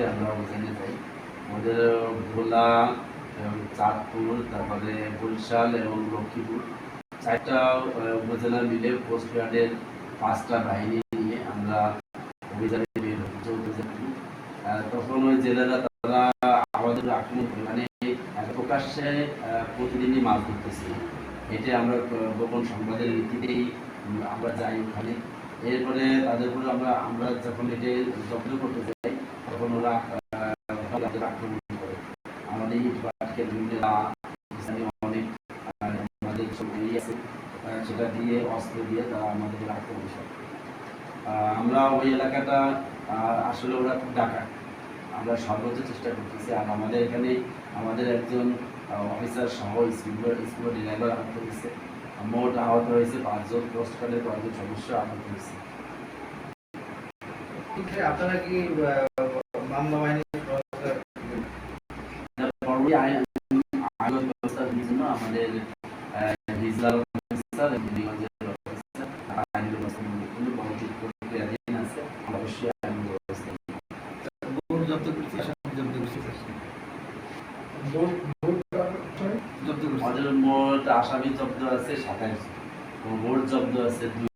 থেকে আমরা অভিযানে যাই। আমাদের ভোলা এবং চাঁদপুর তারপরে বরিশাল এবং লক্ষ্মীপুর। চারটা উপজেলা মিলে কোস্টগার্ডের পাঁচটা বাহিনী নিয়ে আমরা অভিযানে বের হই তখন ওই জেলেরা তারা আমাদের আক্রমণ করে মানে প্রকাশ্যে প্রতিদিনই মাছ ধরতেছি। এটা আমরা গোপন সংবাদের উম, আমরা যাই ওখানে। এরপরে তাদের উপরে আমরা আমরা যখন এটা জব্দ করতে সেটা দিয়ে, অস্ত্র দিয়ে তারা আমরা ওই এলাকাটা আসলে ওরা খুব ডাকা আমরা সর্বোচ্চ চেষ্টা করতেছি। আর আমাদের এখানে আমাদের একজন অফিসার সহ স্কুল স্কুল ড্রাইভার আহত হয়েছে। মোট আহত হয়েছে পাঁচজন, পোস্ট কার্ডের কয়েকজন সদস্য আহত হয়েছে। আপনারা কি আসামি জব্দ আছে সাতাইশ মোট জব্দ আছে দুই